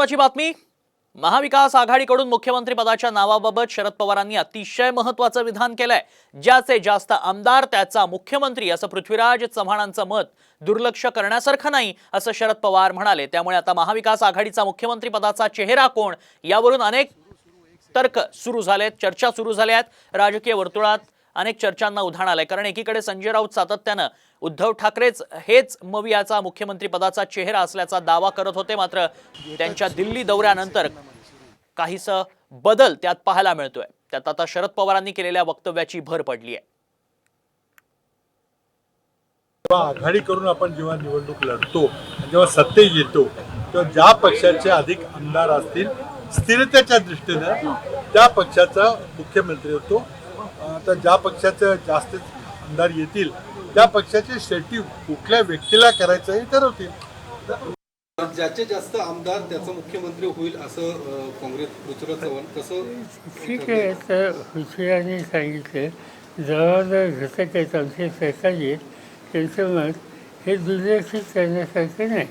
महत्वाची बातमी महाविकास आघाडीकडून मुख्यमंत्री पदाच्या नावाबाबत शरद पवारांनी अतिशय महत्वाचं विधान केलंय. ज्याचे जास्त आमदार त्याचा मुख्यमंत्री असं पृथ्वीराज चव्हाणांचं मत दुर्लक्ष करण्यासारखं नाही असं शरद पवार म्हणाले. त्यामुळे आता महाविकास आघाडीचा मुख्यमंत्री पदाचा चेहरा कोण? यावरून अनेक तर्क सुरू झालेत चर्चा सुरू झाल्या आहेत राजकीय वर्तुळात अनेक चर्चांना उधाण आलंय. कारण एकीकडे संजय राऊत सातत्यानं उद्धव ठाकरेच हेच मवियाचा मुख्यमंत्री पदाचा चेहरा असल्याचा दावा करत होते. मात्र त्यांच्या दिल्ली दौऱ्यानंतर काहीस बदल त्यात पाहायला मिळतोय. त्यात आता शरद पवारांनी केलेल्या वक्तव्याची भर पडली आहे. जेव्हा आघाडी करून आपण जेव्हा निवडणूक लढतो जेव्हा सत्तेत येतो तेव्हा ज्या पक्षाचे अधिक आमदार असतील स्थिरतेच्या दृष्टीनं त्या पक्षाचा मुख्यमंत्री होतो. आता ज्या पक्षाचं जास्त आमदार येतील त्या पक्षाचे शेवटी कुठल्या व्यक्तीला करायचं हे ठरवतील. ज्याचे जास्त आमदार त्याचा मुख्यमंत्री होईल असं काँग्रेस पृथ्वीराज चव्हाण कसं ठीक आहे तर हुशियाने सांगितलं. जबाबदार घटक आहेत आमचे सहकारी आहेत त्यांचं मत हे दुर्लक्षित करण्यासारखं नाही.